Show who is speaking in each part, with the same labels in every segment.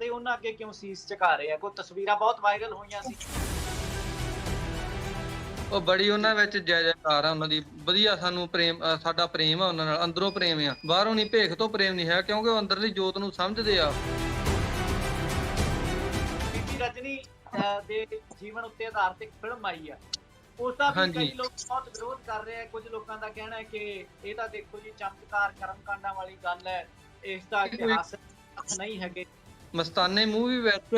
Speaker 1: ਤੇ ਉਹਨਾਂ ਅੱਗੇ ਕਿਉਂ ਸੀਸ ਝੁਕਾ ਰਹੇ ਆ? ਕੋਈ ਤਸਵੀਰਾਂ ਬਹੁਤ ਵਾਇਰਲ ਹੋਈਆਂ ਸੀ।
Speaker 2: ਉਹ ਬੜੀ ਉਹਨਾਂ ਵਿੱਚ ਜੈ ਜੈਕਾਰ ਆ ਉਹਨਾਂ ਦੀ। ਵਧੀਆ ਸਾਨੂੰ ਪ੍ਰੇਮ ਅ, ਸਾਡਾ ਪ੍ਰੇਮ ਆ ਉਹਨਾਂ ਨਾਲ ਅੰਦਰੋਂ ਪ੍ਰੇਮ ਆ। ਬਾਹਰੋਂ ਨਹੀਂ ਭੇਖ ਤੋਂ ਪ੍ਰੇਮ ਨਹੀਂ ਹੈ ਕਿਉਂਕਿ ਉਹ ਅੰਦਰਲੀ ਜੋਤ ਨੂੰ ਸਮਝਦੇ ਆ।
Speaker 1: ਬੀਬੀ ਰਜਨੀ ਅਹ, ਦੇ ਜੀਵਨ ਉੱਤੇ ਆਧਾਰਿਤ ਇੱਕ ਫਿਲਮ ਆਈ ਆ। ਉਸ ਦਾ ਵੀ
Speaker 2: ਹਾਂਜੀ।
Speaker 1: ਕਈ ਲੋਕ ਬਹੁਤ ਵਿਰੋਧ ਕਰ ਰਹੇ ਆ। ਕੁਝ ਲੋਕਾਂ ਦਾ ਕਹਿਣਾ ਹੈ ਕਿ ਇਹ ਤਾਂ ਦੇਖੋ ਜੀ ਚਮਤਕਾਰ ਕਰਮਕਾਂਡਾਂ ਵਾਲੀ ਗੱਲ ਹੈ। ਇਸ ਦਾ ਇਤਿਹਾਸ ਨਹੀਂ ਹੈਗੇ।
Speaker 2: ਮਸਤਾਨੇ ਮੂਵੀ ਵਿੱਚ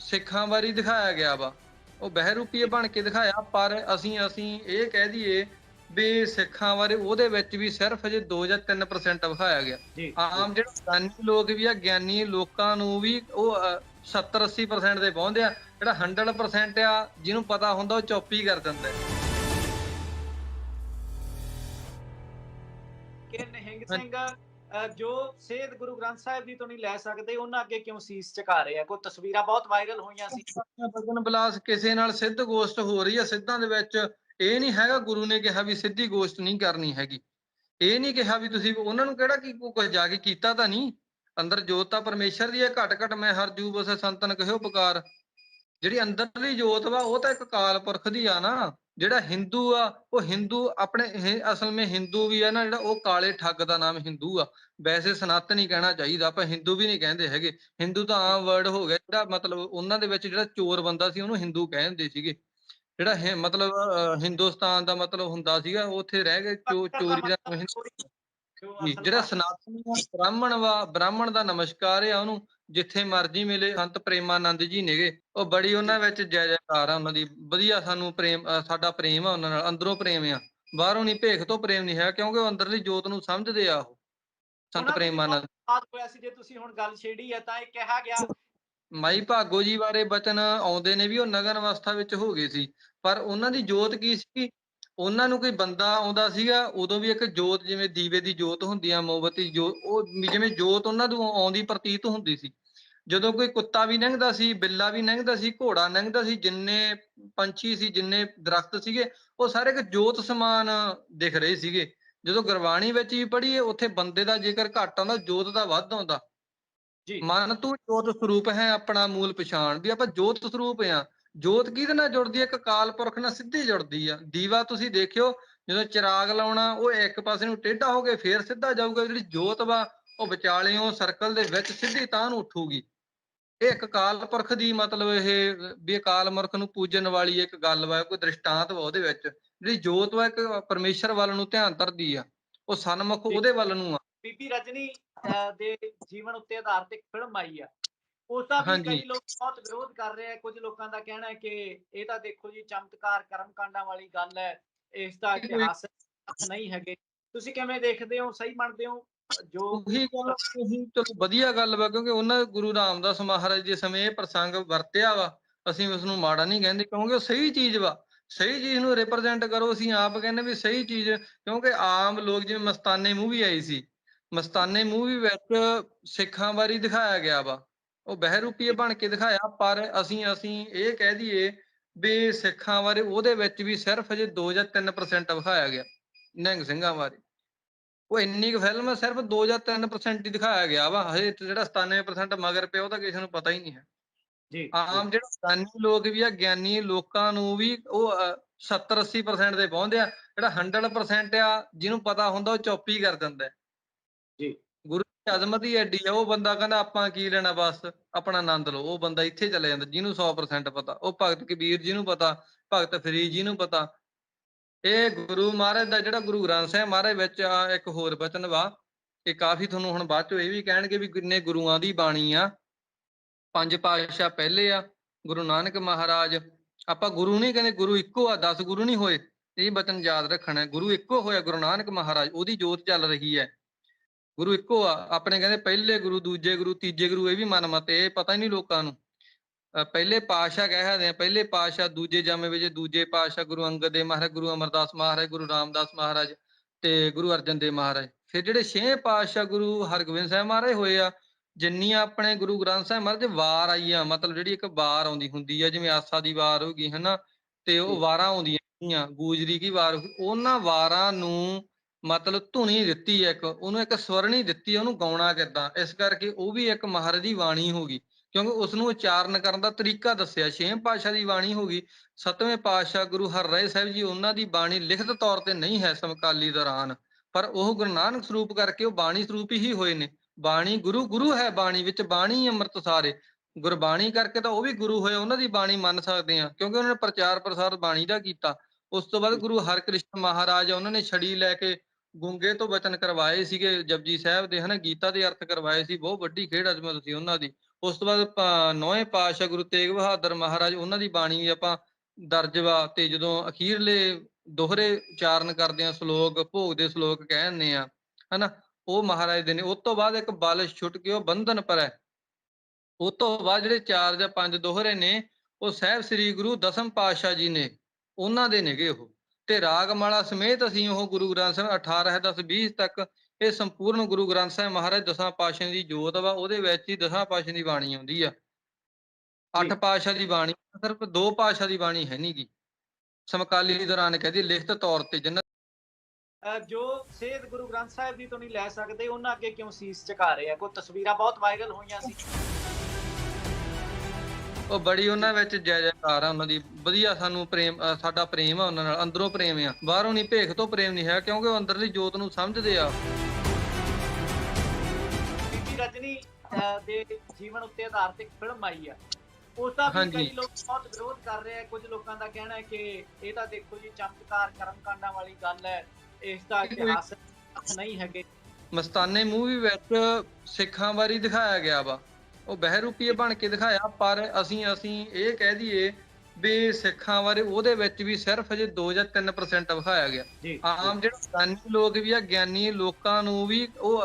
Speaker 2: ਸਿੱਖਾਂ ਬਾਰੇ ਦਿਖਾਇਆ ਗਿਆ ਵਾ। ਉਹ ਬਹਿਰੂਪੀਏ ਬਣ ਕੇ ਦਿਖਾਇਆ ਪਰ ਅਸੀਂ ਅਸੀਂ ਇਹ ਕਹਿ ਦਈਏ ਵੀ ਸਿੱਖਾਂ ਬਾਰੇ ਉਹਦੇ ਵਿੱਚ ਵੀ ਸਿਰਫ ਅਜੇ 2 ਜਾਂ 3% ਵਿਖਾਇਆ ਗਿਆ।
Speaker 1: ਜੀ।
Speaker 2: ਆਮ ਜਿਹੜਾ ਗਿਆਨੀ ਲੋਕ ਵੀ ਆ ਗਿਆਨੀ ਲੋਕਾਂ ਨੂੰ ਵੀ ਉਹ 70 80% ਦੇ ਪਹੁੰਚਦੇ ਆ ਜਿਹੜਾ 100% ਆ ਜਿਹਨੂੰ ਪਤਾ ਹੁੰਦਾ ਉਹ ਚੌਪੀ ਕਰ ਦਿੰਦਾ। ਹੈ।
Speaker 1: ਕਿ ਨਿਹੰਗ ਸਿੰਘ ਜੋ ਸੇਧ ਗੁਰੂ ਗ੍ਰੰਥ ਸਾਹਿਬ ਜੀ ਤੋਂ ਨਹੀਂ ਲੈ ਸਕਦੇ, ਉਹਨਾਂ ਅੱਗੇ ਕਿਉਂ ਸੀਸ ਝੁਕਾ ਰਹੇ ਆ? ਕੋਈ ਤਸਵੀਰਾਂ ਬਹੁਤ ਵਾਇਰਲ ਹੋਈਆਂ ਸੀ।
Speaker 2: ਭਜਨ ਬਲਾਸ ਕਿਸੇ ਨਾਲ ਸਿੱਧ ਗੋਸ਼ਟ ਹੋ ਰਹੀ ਹੈ ਸਿੱਧਾਂ ਦੇ ਵਿੱਚ ਇਹ ਨਹੀਂ ਹੈਗਾ, ਗੁਰੂ ਨੇ ਕਿਹਾ ਵੀ ਸਿੱਧੀ ਗੋਸ਼ਟ ਨਹੀਂ ਕਰਨੀ ਹੈਗੀ। ਇਹ ਨਹੀਂ ਕਿਹਾ ਵੀ ਤੁਸੀਂ ਉਹਨਾਂ ਨੂੰ ਕਿਹੜਾ ਕੀ ਕੁਝ ਜਾ ਕੇ ਕੀਤਾ ਤਾਂ ਨਹੀਂ? ਅੰਦਰ ਜੋਤ ਤਾਂ ਪਰਮੇਸ਼ਰ ਦੀ ਹੈ ਘਟ ਘਟ ਮੈਂ ਹਰ ਜੂ ਬਸੇ ਸੰਤਨ ਕਹਿਓ ਪੁਕਾਰ ਜਿਹੜੀ ਅੰਦਰਲੀ ਜੋਤ ਵਾ, ਉਹ ਤਾਂ ਇੱਕ ਕਾਲ ਪੁਰਖ ਦੀ ਆ ਨਾ। ਜਿਹੜਾ ਹਿੰਦੂ ਆ ਉਹ ਹਿੰਦੂ ਆਪਣੇ ਅਸਲ ਵਿੱਚ ਹਿੰਦੂ ਵੀ ਆ ਨਾ ਜਿਹੜਾ ਉਹ ਕਾਲੇ ਠੱਗ ਦਾ ਨਾਮ ਹਿੰਦੂ ਆ। ਵੈਸੇ ਸਨਾਤਨ ਹੀ ਕਹਿਣਾ ਚਾਹੀਦਾ ਆਪਾਂ ਹਿੰਦੂ ਵੀ ਨਹੀਂ ਕਹਿੰਦੇ ਹੈਗੇ। ਹਿੰਦੂ ਤਾਂ ਆਮ ਵਰਡ ਹੋ ਗਿਆ ਜਿਹੜਾ ਮਤਲਬ ਉਹਨਾਂ ਦੇ ਵਿੱਚ ਜਿਹੜਾ ਚੋਰ ਬੰਦਾ ਸੀ ਉਹਨੂੰ ਹਿੰਦੂ ਕਹਿੰਦੇ ਸੀਗੇ। ਜਿਹੜਾ ਇਹ ਮਤਲਬ ਹਿੰਦੁਸਤਾਨ ਦਾ ਮਤਲਬ ਹੁੰਦਾ ਸੀਗਾ ਉੱਥੇ ਰਹਿ ਕੇ ਚੋ ਚੋਰੀ ਦਾ ਜਿਹੜਾ ਸਨਾਤਨੀ ਬ੍ਰਾਹਮਣ ਵਾ ਬ੍ਰਾਹਮਣ ਦਾ ਨਮਸਕਾਰ ਆ ਉਹਨੂੰ। ਜਿੱਥੇ ਮਰਜ਼ੀ ਮਿਲੇ ਸੰਤ ਪ੍ਰੇਮਾਨੰਦ ਜੀ ਨੇਗੇ। ਉਹ ਬੜੀ ਉਹਨਾਂ ਵਿੱਚ ਜੈ ਜੈਕਾਰ ਆ ਉਹਨਾਂ ਦੀ। ਵਧੀਆ ਸਾਨੂੰ ਪ੍ਰੇਮ ਸਾਡਾ ਪ੍ਰੇਮ ਆ ਉਹਨਾਂ ਨਾਲ ਅੰਦਰੋਂ ਪ੍ਰੇਮ ਆ। ਬਾਹਰੋਂ ਨਹੀਂ ਭੇਖ ਤੋਂ ਪ੍ਰੇਮ ਨਹੀਂ ਹੈ ਕਿਉਂਕਿ ਉਹ ਅੰਦਰਲੀ ਜੋਤ ਨੂੰ ਸਮਝਦੇ ਆ ਉਹ ਸੰਤ ਪ੍ਰੇਮਾਨੰਦ।
Speaker 1: ਬਾਤ ਹੋਇਆ ਸੀ ਜੇ ਤੁਸੀਂ ਹੁਣ ਗੱਲ ਛੇੜੀ ਹੈ ਤਾਂ ਇਹ ਕਿਹਾ ਗਿਆ
Speaker 2: ਮਾਈ ਭਾਗੋ ਜੀ ਬਾਰੇ ਬਚਨ ਆਉਂਦੇ ਨੇ ਵੀ ਉਹ ਨਗਨ ਅਵਸਥਾ ਵਿੱਚ ਹੋ ਗਏ ਸੀ। ਪਰ ਉਹਨਾਂ ਦੀ ਜੋਤ ਕੀ ਸੀ? ਉਹਨਾਂ ਨੂੰ ਕੋਈ ਬੰਦਾ ਆਉਂਦਾ ਸੀਗਾ ਉਦੋਂ ਵੀ ਇੱਕ ਜੋਤ ਜਿਵੇਂ ਦੀਵੇ ਦੀ ਜੋਤ ਹੁੰਦੀ ਆ ਮੋਮਬਤੀ ਜੋਤ ਉਹ ਜਿਵੇਂ ਜੋਤ ਉਹਨਾਂ ਨੂੰ ਆਉਂਦੀ ਪ੍ਰਤੀਤ ਹੁੰਦੀ ਸੀ। ਜਦੋਂ ਕੋਈ ਕੁੱਤਾ ਵੀ ਲੰਘਦਾ ਸੀ ਬਿੱਲਾ ਵੀ ਲੰਘਦਾ ਸੀ ਘੋੜਾ ਲੰਘਦਾ ਸੀ ਜਿੰਨੇ ਪੰਛੀ ਸੀ ਜਿੰਨੇ ਦਰਖਤ ਸੀਗੇ ਉਹ ਸਾਰੇ ਇੱਕ ਜੋਤ ਸਮਾਨ ਦਿਖ ਰਹੇ ਸੀਗੇ। ਜਦੋਂ ਗੁਰਬਾਣੀ ਵਿੱਚ ਵੀ ਪੜ੍ਹੀਏ ਉੱਥੇ ਬੰਦੇ ਦਾ ਜੇਕਰ ਘੱਟ ਆਉਂਦਾ ਜੋਤ ਦਾ ਵੱਧ ਆਉਂਦਾ।
Speaker 1: ਜੀ।
Speaker 2: ਮਨ ਤੂੰ ਜੋਤ ਸਰੂਪ ਹੈ ਆਪਣਾ ਮੂਲ ਪਛਾਣ। ਵੀ ਆਪਾਂ ਜੋਤ ਸਰੂਪ ਆ ਜੋਤ ਕਿਹਦੇ ਨਾਲ ਜੁੜਦੀ ਹੈ? ਇੱਕ ਅਕਾਲ ਪੁਰਖ ਨਾਲ ਸਿੱਧੀ ਜੁੜਦੀ ਆ। ਦੀਵਾ ਤੁਸੀਂ ਦੇਖਿਓ ਜਦੋਂ ਚਿਰਾਗ ਲਾਉਣਾ ਉਹ ਇੱਕ ਪਾਸੇ ਨੂੰ ਟੇਢਾ ਹੋ ਕੇ ਫੇਰ ਸਿੱਧਾ ਜਾਊਗਾ। ਜਿਹੜੀ ਜੋਤ ਵਾ ਉਹ ਵਿਚਾਲਿਓਂ ਸਰਕਲ ਦੇ ਵਿੱਚ ਸਿੱਧੀ ਤਾਂ ਨੂੰ ਉੱਠੂਗੀ। ਇਹ ਇੱਕ ਅਕਾਲ ਪੁਰਖ ਦੀ ਮਤਲਬ ਇਹ ਵੀ ਅਕਾਲ ਪੁਰਖ ਨੂੰ ਪੂਜਣ ਵਾਲੀ ਇੱਕ ਗੱਲ ਵਾ ਕੋਈ ਦ੍ਰਿਸ਼ਟਾਂਤ ਵਾ ਉਹਦੇ ਵਿੱਚ ਜਿਹੜੀ ਜੋਤ ਵਾ ਇੱਕ ਪਰਮੇਸ਼ਰ ਵੱਲ ਨੂੰ ਧਿਆਨ ਧਰਦੀ ਆ ਉਹ ਸਨਮੁਖ ਉਹਦੇ ਵੱਲ ਨੂੰ ਆ।
Speaker 1: ਬੀਬੀ ਰਜਨੀ ਦੇ ਜੀਵਨ ਉੱਤੇ ਆਧਾਰਿਤ ਇੱਕ ਫਿਲਮ ਆਈ ਆ। ਉਸ ਦਾ ਵੀ। ਕਈ ਲੋਕ ਬਹੁਤ ਵਿਰੋਧ ਕਰ ਰਹੇ ਆ ਕੁਝ ਲੋਕਾਂ ਦਾ ਕਹਿਣਾ ਹੈ ਕਿ ਇਹ ਤਾਂ ਦੇਖੋ ਜੀ ਚਮਤਕਾਰ ਕਰਮਕਾਂਡਾਂ ਵਾਲੀ ਗੱਲ ਹੈ ਇਸ ਦਾ ਇਤਿਹਾਸ ਨਹੀਂ ਹੈਗੇ। ਤੁਸੀਂ ਕਿਵੇਂ ਦੇਖਦੇ ਹੋ ਸਹੀ ਮੰਨਦੇ ਹੋ? ਜੋ
Speaker 2: ਉਹੀ ਗੱਲ ਉਹੀ ਚਲੋ ਵਧੀਆ ਗੱਲ ਵਾ, ਕਿਉਂਕਿ ਉਹਨਾਂ ਗੁਰੂ ਰਾਮਦਾਸ ਮਹਾਰਾਜ ਦੇ ਸਮੇਂ ਇਹ ਪ੍ਰਸੰਗ ਵਰਤਿਆ ਵਾ, ਅਸੀਂ ਉਸ ਨੂੰ ਮਾੜਾ ਨਹੀਂ ਕਹਿੰਦੇ, ਕਿਉਂਕਿ ਉਹ ਸਹੀ ਚੀਜ਼ ਵਾ। ਸਹੀ ਚੀਜ਼ ਨੂੰ ਰਿਪਰੈਜ਼ੈਂਟ ਕਰੋ, ਅਸੀਂ ਆਪ ਕਹਿੰਦੇ ਵੀ ਸਹੀ ਚੀਜ਼, ਕਿਉਂਕਿ ਆਮ ਲੋਕ ਜਿਵੇਂ ਮਸਤਾਨੇ ਮੂਵੀ ਆਈ ਸੀ, ਮਸਤਾਨੇ ਮੂਵੀ ਵਿੱਚ ਸਿੱਖਾਂ ਬਾਰੇ ਦਿਖਾਇਆ ਗਿਆ ਵਾ। ਉਹ ਬਹਿਰੂਪੀਏ ਬਣ ਕੇ ਦਿਖਾਇਆ, ਪਰ ਅਸੀਂ ਅਸੀਂ ਇਹ ਕਹਿ ਦਈਏ ਵੀ ਸਿੱਖਾਂ ਬਾਰੇ ਉਹਦੇ ਵਿੱਚ ਵੀ ਸਿਰਫ ਅਜੇ 2 ਜਾਂ 3% ਵਿਖਾਇਆ ਗਿਆ, ਨਿਹੰਗ ਸਿੰਘਾਂ ਬਾਰੇ। ਉਹ ਇੰਨੀ ਕੁ ਫਿਲਮ ਸਿਰਫ 2 ਜਾਂ 3% ਹੀ ਦਿਖਾਇਆ ਗਿਆ ਵਾ। ਹਜੇ ਜਿਹੜਾ 97% ਮਗਰ ਪਿਆ ਉਹ ਤਾਂ ਕਿਸੇ ਨੂੰ ਪਤਾ ਹੀ ਨਹੀਂ ਹੈ।
Speaker 1: ਜੀ।
Speaker 2: ਆਮ ਜਿਹੜਾ ਗਿਆਨੀ ਲੋਕ ਵੀ ਆ ਗਿਆਨੀ ਲੋਕਾਂ ਨੂੰ ਵੀ ਉਹ 70 80% ਦੇ ਪਹੁੰਚਦੇ ਆ। ਜਿਹੜਾ 100% ਆ ਜਿਹਨੂੰ ਪਤਾ ਹੁੰਦਾ ਉਹ ਚੌਪੀ ਕਰ ਦਿੰਦਾ।
Speaker 1: ਜੀ।
Speaker 2: ਗੁਰੂ ਦੀ ਅਜ਼ਮਤ ਹੀ ਐਡੀ ਆ ਉਹ ਬੰਦਾ ਕਹਿੰਦਾ ਆਪਾਂ ਕੀ ਲੈਣਾ ਬਸ? ਆਪਣਾ ਆਨੰਦ ਲਓ। ਉਹ ਬੰਦਾ ਇੱਥੇ ਚਲੇ ਜਾਂਦਾ ਜਿਹਨੂੰ 100% ਪਤਾ। ਉਹ ਭਗਤ ਕਬੀਰ ਜੀ ਨੂੰ ਪਤਾ ਭਗਤ ਫਰੀਦ ਜੀ ਨੂੰ ਪਤਾ। ਇਹ ਗੁਰੂ ਮਹਾਰਾਜ ਦਾ ਜਿਹੜਾ ਗੁਰੂ ਗ੍ਰੰਥ ਸਾਹਿਬ ਮਹਾਰਾਜ ਵਿੱਚ ਆ ਇੱਕ ਹੋਰ ਬਚਨ ਵਾ, ਇਹ ਕਾਫੀ ਤੁਹਾਨੂੰ ਹੁਣ ਬਾਅਦ ਚੋਂ ਇਹ ਵੀ ਕਹਿਣਗੇ ਵੀ ਕਿੰਨੇ ਗੁਰੂਆਂ ਦੀ ਬਾਣੀ ਆ। ਪੰਜ ਪਾਤਸ਼ਾਹ ਪਹਿਲੇ ਆ, ਗੁਰੂ ਨਾਨਕ ਮਹਾਰਾਜ। ਆਪਾਂ ਗੁਰੂ ਨਹੀਂ ਕਹਿੰਦੇ, ਗੁਰੂ ਇੱਕੋ ਆ 10 ਗੁਰੂ ਨਹੀਂ ਹੋਏ। ਇਹ ਬਚਨ ਯਾਦ ਰੱਖਣਾ ਗੁਰੂ ਇੱਕੋ ਹੋਇਆ, ਗੁਰੂ ਨਾਨਕ ਮਹਾਰਾਜ, ਉਹਦੀ ਜੋਤ ਚੱਲ ਰਹੀ ਹੈ। ਗੁਰੂ ਇੱਕੋ ਆ, ਆਪਣੇ ਕਹਿੰਦੇ ਪਹਿਲੇ ਗੁਰੂ, ਦੂਜੇ ਗੁਰੂ, ਤੀਜੇ ਗੁਰੂ, ਇਹ ਵੀ ਮਨ ਮਤ ਇਹ ਪਤਾ ਹੀ ਨਹੀਂ ਲੋਕਾਂ ਨੂੰ। ਪਹਿਲੇ ਪਾਤਸ਼ਾਹ ਕਹਿ ਸਕਦੇ ਆ ਪਹਿਲੇ ਪਾਤਸ਼ਾਹ ਦੂਜੇ ਜਾਮੇ ਵਿੱਚ ਦੂਜੇ ਪਾਤਸ਼ਾਹ ਗੁਰੂ ਅੰਗਦ ਦੇਵ ਮਹਾਰਾਜ ਗੁਰੂ ਅਮਰਦਾਸ ਮਹਾਰਾਜ ਗੁਰੂ ਰਾਮਦਾਸ ਮਹਾਰਾਜ ਤੇ ਗੁਰੂ ਅਰਜਨ ਦੇਵ ਮਹਾਰਾਜ। ਫਿਰ ਜਿਹੜੇ ਛੇ ਪਾਤਸ਼ਾਹ ਗੁਰੂ ਹਰਗੋਬਿੰਦ ਸਾਹਿਬ ਮਹਾਰਾਜ ਹੋਏ ਆ ਜਿੰਨੀਆਂ ਆਪਣੇ ਗੁਰੂ ਗ੍ਰੰਥ ਸਾਹਿਬ ਮਹਾਰਾਜ ਵਾਰ ਆਈਆਂ ਮਤਲਬ ਜਿਹੜੀ ਇੱਕ ਵਾਰ ਆਉਂਦੀ ਹੁੰਦੀ ਆ ਜਿਵੇਂ ਆਸਾ ਦੀ ਵਾਰ ਹੋ ਗਈ ਹਨਾ? ਤੇ ਉਹ। ਵਾਰਾਂ ਆਉਂਦੀਆਂ ਗੂਜਰੀ ਕੀ ਵਾਰ ਉਹਨਾਂ ਵਾਰਾਂ ਨੂੰ ਮਤਲਬ ਧੁਨੀ ਦਿੱਤੀ ਇੱਕ ਉਹਨੂੰ ਇੱਕ ਸਵਰਣੀ ਦਿੱਤੀ ਉਹਨੂੰ ਗਾਉਣਾ ਕਿੱਦਾਂ? ਇਸ ਕਰਕੇ ਉਹ ਵੀ ਇੱਕ ਮਹਾਰਾਜ ਦੀ ਬਾਣੀ ਹੋ ਗਈ। ਕਿਉਂਕਿ ਉਸ ਨੂੰ ਉਚਾਰਨ ਕਰਨ ਦਾ ਤਰੀਕਾ ਦੱਸਿਆ, ਛੇਵੇਂ ਪਾਤਸ਼ਾਹ ਦੀ ਬਾਣੀ ਹੋ ਗਈ, ਸੱਤਵੇਂ ਪਾਤਸ਼ਾਹ ਗੁਰੂ ਹਰਰਾਏ ਸਾਹਿਬ ਜੀ ਉਹਨਾਂ ਦੀ ਬਾਣੀ ਲਿਖਤ ਤੌਰ ਤੇ ਨਹੀਂ ਹੈ ਸਮਕਾਲੀ ਦੌਰਾਨ, ਪਰ ਉਹ ਗੁਰੂ ਨਾਨਕ ਸਰੂਪ ਕਰਕੇ ਉਹ ਬਾਣੀ ਸਰੂਪ ਹੀ ਹੋਏ ਨੇ। ਬਾਣੀ ਗੁਰੂ ਗੁਰੂ ਹੈ ਬਾਣੀ ਵਿੱਚ, ਬਾਣੀ ਅੰਮ੍ਰਿਤ ਸਾਰੇ। ਗੁਰਬਾਣੀ ਕਰਕੇ ਤਾਂ ਉਹ ਵੀ ਗੁਰੂ ਹੋਏ, ਉਹਨਾਂ ਦੀ ਬਾਣੀ ਮੰਨ ਸਕਦੇ ਆ ਕਿਉਂਕਿ ਉਹਨਾਂ ਨੇ ਪ੍ਰਚਾਰ ਪ੍ਰਸਾਰ ਬਾਣੀ ਦਾ ਕੀਤਾ। ਉਸ ਤੋਂ ਬਾਅਦ ਗੁਰੂ ਹਰਕ੍ਰਿਸ਼ਨ ਮਹਾਰਾਜ ਉਹਨਾਂ ਨੇ ਛੜੀ ਲੈ ਕੇ ਗੁੰਗੇ ਤੋਂ ਬਚਨ ਕਰਵਾਏ ਸੀਗੇ ਜਪਜੀ ਸਾਹਿਬ ਦੇ, ਹਨਾ, ਗੀਤਾ ਦੇ ਅਰਥ ਕਰਵਾਏ ਸੀ, ਬਹੁਤ ਵੱਡੀ ਖੇਡ ਅਜ਼ਮਤ ਸੀ ਉਹਨਾਂ ਦੀ। ਉਸ ਤੋਂ ਬਾਅਦ ਨੌਵੇਂ ਪਾਤਸ਼ਾਹ ਗੁਰੂ ਤੇਗ ਬਹਾਦਰ ਮਹਾਰਾਜ, ਉਹਨਾਂ ਦੀ ਬਾਣੀ ਵੀ ਆਪਾਂ ਦਰਜ ਵਾ ਤੇ ਜਦੋਂ ਅਖੀਰਲੇ ਦੋਹਰੇ ਉਚਾਰਨ ਕਰਦੇ ਆ ਸ਼ਲੋਕ, ਭੋਗ ਦੇ ਸ਼ਲੋਕ ਕਹਿੰਦੇ ਆ ਹਨਾ, ਉਹ ਮਹਾਰਾਜ ਦੇ ਨੇ। ਉਸ ਤੋਂ ਬਾਅਦ ਇੱਕ ਬਲ ਛੁੱਟ ਕੇ ਉਹ ਬੰਧਨ ਪਰ ਹੈ। ਉਸ ਤੋਂ ਬਾਅਦ ਜਿਹੜੇ ਚਾਰ ਜਾਂ ਪੰਜ ਦੋਹਰੇ ਨੇ, ਉਹ ਸਾਹਿਬ ਸ੍ਰੀ ਗੁਰੂ ਦਸਮ ਪਾਤਸ਼ਾਹ ਜੀ ਨੇ, ਉਹਨਾਂ ਦੇ ਨੇਗੇ ਉਹ। ਤੇ ਰਾਗਮਾਲਾ ਸਮੇਤ ਅਸੀਂ ਉਹ ਗੁਰੂ ਗ੍ਰੰਥ ਸਾਹਿਬ 18 10 20 ਤੱਕ ਇਹ ਸੰਪੂਰਨ ਗੁਰੂ ਗ੍ਰੰਥ ਸਾਹਿਬ ਮਹਾਰਾਜ ਦਸਾਂ ਪਾਤਸ਼ਾਹ ਦੀ ਜੋਤ ਵਾ ਉਹਦੇ ਵਿੱਚ ਹੀ ਦਸਾਂ ਪਾਤਸ਼ਾਹ ਦੀ ਬਾਣੀ ਆਉਂਦੀ ਆ। ਅੱਠ। ਪਾਤਸ਼ਾਹ ਦੀ ਬਾਣੀ ਸਿਰਫ ਦੋ ਪਾਤਸ਼ਾਹ ਦੀ ਬਾਣੀ ਹੈ ਨਹੀਂਗੀ ਸਮਕਾਲੀ ਦੌਰਾਨ ਕਹਿੰਦੀ ਲਿਖਤ ਤੌਰ ਤੇ ਜਿੰਨਾ
Speaker 1: ਜੋ ਸੇਧ ਗੁਰੂ ਗ੍ਰੰਥ ਸਾਹਿਬ ਜੀ ਤੋਂ ਨਹੀਂ ਲੈ ਸਕਦੇ ਉਹਨਾਂ ਅੱਗੇ ਕਿਉਂ ਸੀਸ ਝੁਕਾ ਰਹੇ ਆ? ਕੋਈ ਤਸਵੀਰਾਂ ਬਹੁਤ ਵਾਇਰਲ ਹੋਈਆਂ ਸੀ।
Speaker 2: ਉਹ ਬੜੀ ਉਹਨਾਂ ਵਿੱਚ ਜੈ ਜੈਕਾਰ ਆ ਉਹਨਾਂ ਦੀ। ਵਧੀਆ ਸਾਨੂੰ ਪ੍ਰੇਮ ਅ, ਸਾਡਾ ਪ੍ਰੇਮ ਆ ਉਹਨਾਂ ਨਾਲ ਅੰਦਰੋਂ ਪ੍ਰੇਮ ਆ। ਬਾਹਰੋਂ ਨਹੀਂ ਭੇਖ ਤੋਂ ਪ੍ਰੇਮ ਨਹੀਂ ਹੈ ਕਿਉਂਕਿ ਉਹ ਅੰਦਰਲੀ ਜੋਤ ਨੂੰ ਸਮਝਦੇ ਆ।
Speaker 1: ਬੀਬੀ ਰਜਨੀ ਅਹ, ਦੇ ਜੀਵਨ ਉੱਤੇ ਆਧਾਰਿਤ ਇੱਕ ਫਿਲਮ ਆਈ ਆ। ਉਸ ਦਾ ਵੀ
Speaker 2: ਹਾਂਜੀ।
Speaker 1: ਕਈ ਲੋਕ ਬਹੁਤ ਵਿਰੋਧ ਕਰ ਰਹੇ ਆ। ਕੁਝ ਲੋਕਾਂ ਦਾ ਕਹਿਣਾ ਹੈ ਕਿ ਇਹ ਤਾਂ ਦੇਖੋ ਜੀ ਚਮਤਕਾਰ ਕਰਮਕਾਂਡਾਂ ਵਾਲੀ ਗੱਲ ਹੈ। ਇਸ ਦਾ
Speaker 2: ਇਹ ਕੋਈ-
Speaker 1: ਇਤਿਹਾਸ ਨਹੀਂ ਹੈਗੇ।
Speaker 2: ਮਸਤਾਨੇ ਮੂਵੀ ਵਿੱਚ ਸਿੱਖਾਂ ਬਾਰੇ ਦਿਖਾਇਆ ਗਿਆ ਵਾ। ਉਹ ਬਹਿਰੂਪੀਏ ਬਣ ਕੇ ਦਿਖਾਇਆ ਪਰ ਅਸੀਂ ਅਸੀਂ ਇਹ ਕਹਿ ਦਈਏ ਵੀ ਸਿੱਖਾਂ ਬਾਰੇ ਉਹਦੇ ਵਿੱਚ ਵੀ ਸਿਰਫ ਅਜੇ 2 ਜਾਂ 3% ਵਿਖਾਇਆ ਗਿਆ।
Speaker 1: ਜੀ
Speaker 2: ਆਮ ਜਿਹੜੇ ਗਿਆਨੀ ਲੋਕ ਵੀ ਆ ਗਿਆਨੀ ਲੋਕਾਂ ਨੂੰ ਵੀ ਉਹ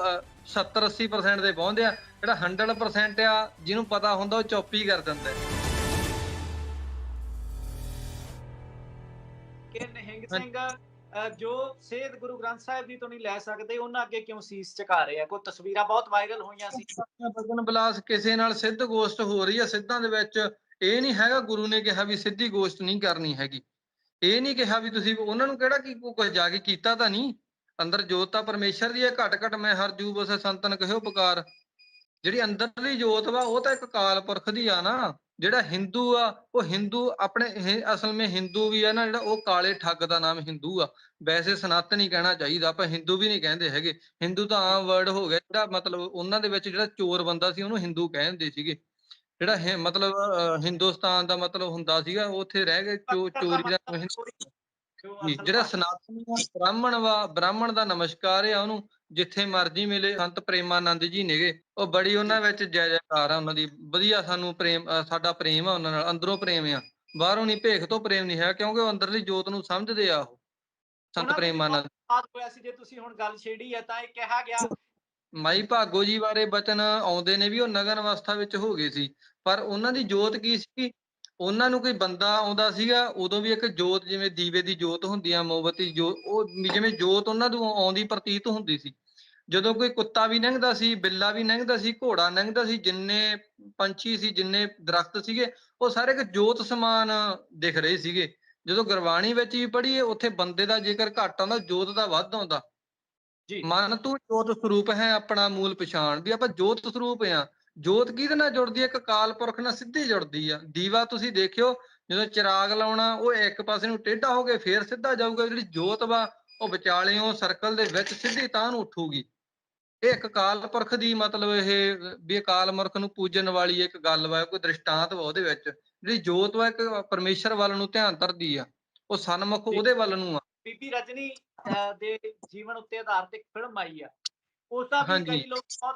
Speaker 2: 70 80% ਦੇ ਪਹੁੰਚਦੇ ਆ ਜਿਹੜਾ 100% ਆ ਜਿਹਨੂੰ ਪਤਾ ਹੁੰਦਾ ਉਹ ਚੁੱਪ ਕਰ ਦਿੰਦਾ।
Speaker 1: ਕਿ ਨਿਹੰਗ ਸਿੰਘ ਜੋ ਸੇਧ ਗੁਰੂ ਗ੍ਰੰਥ ਸਾਹਿਬ ਜੀ ਤੋਂ ਨਹੀਂ ਲੈ ਸਕਦੇ, ਉਹਨਾਂ ਅੱਗੇ ਕਿਉਂ ਸੀਸ ਝੁਕਾ ਰਹੇ ਆ? ਕੋਈ ਤਸਵੀਰਾਂ ਬਹੁਤ ਵਾਇਰਲ ਹੋਈਆਂ ਸੀ।
Speaker 2: ਬਗਨ ਬਲਾਸ ਕਿਸੇ ਨਾਲ ਸਿੱਧ ਗੋਸ਼ਟ ਹੋ ਰਹੀ ਹੈ ਸਿੱਧਾਂ ਦੇ ਵਿੱਚ ਇਹ ਨਹੀਂ ਹੈਗਾ, ਗੁਰੂ ਨੇ ਕਿਹਾ ਵੀ ਸਿੱਧੀ ਗੋਸ਼ਟ ਨਹੀਂ ਕਰਨੀ ਹੈਗੀ। ਇਹ ਨਹੀਂ ਕਿਹਾ ਵੀ ਤੁਸੀਂ ਉਹਨਾਂ ਨੂੰ ਕਿਹੜਾ ਕੀ ਕੁਝ ਜਾ ਕੇ ਕੀਤਾ ਤਾਂ ਨਹੀਂ? ਅੰਦਰ ਜੋਤ ਤਾਂ ਪਰਮੇਸ਼ਰ ਦੀ ਹੈ ਘਟ ਘਟ ਮੈਂ ਹਰ ਜੂਬ ਉਸੇ ਸੰਤਨ ਕਹਿਓ ਪੁਕਾਰ। ਜਿਹੜੀ ਅੰਦਰਲੀ ਜੋਤ ਵਾ, ਉਹ ਤਾਂ ਇੱਕ ਕਾਲ ਪੁਰਖ ਦੀ ਆ ਨਾ। ਜਿਹੜਾ ਹਿੰਦੂ ਆ ਉਹ ਹਿੰਦੂ ਆਪਣੇ ਇਹ ਅਸਲ ਵਿੱਚ ਹਿੰਦੂ ਵੀ ਆ ਨਾ ਜਿਹੜਾ ਉਹ ਕਾਲੇ ਠੱਗ ਦਾ ਨਾਮ ਹਿੰਦੂ ਆ। ਵੈਸੇ ਸਨਾਤਨ ਹੀ ਕਹਿਣਾ ਚਾਹੀਦਾ ਆਪਾਂ ਹਿੰਦੂ ਵੀ ਨਹੀਂ ਕਹਿੰਦੇ ਹੈਗੇ। ਹਿੰਦੂ ਤਾਂ ਆਮ ਵਰਡ ਹੋ ਗਿਆ ਜਿਹੜਾ ਮਤਲਬ ਉਹਨਾਂ ਦੇ ਵਿੱਚ ਜਿਹੜਾ ਚੋਰ ਬੰਦਾ ਸੀ ਉਹਨੂੰ ਹਿੰਦੂ ਕਹਿੰਦੇ ਸੀਗੇ। ਜਿਹੜਾ ਮਤਲਬ ਹਿੰਦੁਸਤਾਨ ਦਾ ਮਤਲਬ ਹੁੰਦਾ ਸੀਗਾ ਉੱਥੇ ਰਹਿ ਗਏ ਚੋ- ਚੋਰੀ ਦਾ ਜਿਹੜਾ ਸਨਾਤਨੀ ਬ੍ਰਾਹਮਣ ਵਾ ਬ੍ਰਾਹਮਣ ਦਾ ਨਮਸਕਾਰ ਆ ਉਹਨੂੰ। ਜਿੱਥੇ ਮਰਜ਼ੀ ਮਿਲੇ ਸੰਤ ਪ੍ਰੇਮਾਨੰਦ ਜੀ ਨੇਗੇ। ਉਹ ਬੜੀ ਉਹਨਾਂ ਵਿੱਚ ਜੈ ਜੈਕਾਰ ਆ ਉਹਨਾਂ ਦੀ। ਵਧੀਆ ਸਾਨੂੰ ਪ੍ਰੇਮ ਸਾਡਾ ਪ੍ਰੇਮ ਆ ਉਹਨਾਂ ਨਾਲ ਅੰਦਰੋਂ ਪ੍ਰੇਮ ਆ। ਬਾਹਰੋਂ ਨਹੀਂ ਭੇਖ ਤੋਂ ਪ੍ਰੇਮ ਨਹੀਂ ਹੈ ਕਿਉਂਕਿ ਉਹ ਅੰਦਰਲੀ ਜੋਤ ਨੂੰ ਸਮਝਦੇ ਆ ਉਹ ਸੰਤ ਪ੍ਰੇਮਾਨੰਦ।
Speaker 1: ਬਾਤ ਹੋਇਆ ਸੀ ਜੇ ਤੁਸੀਂ ਹੁਣ ਗੱਲ ਛੇੜੀ ਹੈ ਤਾਂ ਇਹ ਕਿਹਾ ਗਿਆ
Speaker 2: ਮਾਈ ਭਾਗੋ ਜੀ ਬਾਰੇ ਬਚਨ ਆਉਂਦੇ ਨੇ ਵੀ ਉਹ ਨਗਨ ਅਵਸਥਾ ਵਿੱਚ ਹੋ ਗਏ ਸੀ। ਪਰ ਉਹਨਾਂ ਦੀ ਜੋਤ ਕੀ ਸੀ? ਉਹਨਾਂ ਨੂੰ ਕੋਈ ਬੰਦਾ ਆਉਂਦਾ ਸੀਗਾ ਉਦੋਂ ਵੀ ਇੱਕ ਜੋਤ ਜਿਵੇਂ ਦੀਵੇ ਦੀ ਜੋਤ ਹੁੰਦੀ ਆ ਮੋਮਬਤੀ ਜੋ ਉਹ ਜਿਵੇਂ ਜੋਤ ਉਹਨਾਂ ਨੂੰ ਆਉਂਦੀ ਪ੍ਰਤੀਤ ਹੁੰਦੀ ਸੀ। ਜਦੋਂ ਕੋਈ ਕੁੱਤਾ ਵੀ ਲੰਘਦਾ ਸੀ ਬਿੱਲਾ ਵੀ ਲੰਘਦਾ ਸੀ ਘੋੜਾ ਲੰਘਦਾ ਸੀ ਜਿੰਨੇ ਪੰਛੀ ਸੀ ਜਿੰਨੇ ਦਰਖਤ ਸੀਗੇ ਉਹ ਸਾਰੇ ਇੱਕ ਜੋਤ ਸਮਾਨ ਦਿਖ ਰਹੇ ਸੀਗੇ। ਜਦੋਂ ਗੁਰਬਾਣੀ ਵਿੱਚ ਵੀ ਪੜ੍ਹੀਏ ਉੱਥੇ ਬੰਦੇ ਦਾ ਜੇਕਰ ਘੱਟ ਆਉਂਦਾ ਜੋਤ ਦਾ ਵੱਧ ਆਉਂਦਾ।
Speaker 1: ਜੀ।
Speaker 2: ਮਨ ਤੂੰ ਜੋਤ ਸਰੂਪ ਹੈ ਆਪਣਾ ਮੂਲ ਪਛਾਣ ਵੀ ਆਪਾਂ ਜੋਤ ਸਰੂਪ ਆ। ਜੋਤ ਕਿਹਦੇ ਨਾਲ ਜੁੜਦੀ ਹੈ ਇੱਕ ਕਾਲ ਪੁਰਖ ਨਾਲ ਸਿੱਧੀ ਜੁੜਦੀ ਆ। ਦੀਵਾ ਤੁਸੀਂ ਦੇਖਿਓ ਜਦੋਂ ਚਿਰਾਗ ਲਾਉਣਾ ਉਹ ਇੱਕ ਪਾਸੇ ਨੂੰ ਟੇਢਾ ਹੋ ਕੇ ਫੇਰ ਸਿੱਧਾ ਜਾਊਗਾ ਜਿਹੜੀ ਜੋਤ ਵਾ ਉਹ ਵਿਚਾਲਿਓਂ ਸਰਕਲ ਦੇ ਵਿੱਚ ਸਿੱਧੀ ਤਾਂ ਨੂੰ ਉੱਠੂਗੀ। ਇਹ ਇੱਕ ਕਾਲ ਪੁਰਖ ਦੀ ਮਤਲਬ ਇਹ ਵੀ ਅਕਾਲ ਪੁਰਖ ਨੂੰ ਪੂਜਣ ਵਾਲੀ ਇੱਕ ਗੱਲ ਵਾ ਕੋਈ ਦ੍ਰਿਸ਼ਟਾਂਤ ਵਾ ਉਹਦੇ ਵਿੱਚ। ਜਿਹੜੀ ਜੋਤ ਵਾ ਇੱਕ ਪਰਮੇਸ਼ਰ ਵੱਲ ਨੂੰ ਧਿਆਨ ਧਰਦੀ ਆ। ਉਹ ਸਨਮੁਖ। ਉਹਦੇ ਵੱਲ ਨੂੰ ਆ।
Speaker 1: ਬੀਬੀ ਰਜਨੀ ਦੇ ਜੀਵਨ ਉੱਤੇ ਆਧਾਰਿਤ ਇੱਕ ਫਿਲਮ ਆਈ ਆ। ਉਸ ਦਾ ਵੀ। ਕਈ ਲੋਕ ਬਹੁਤ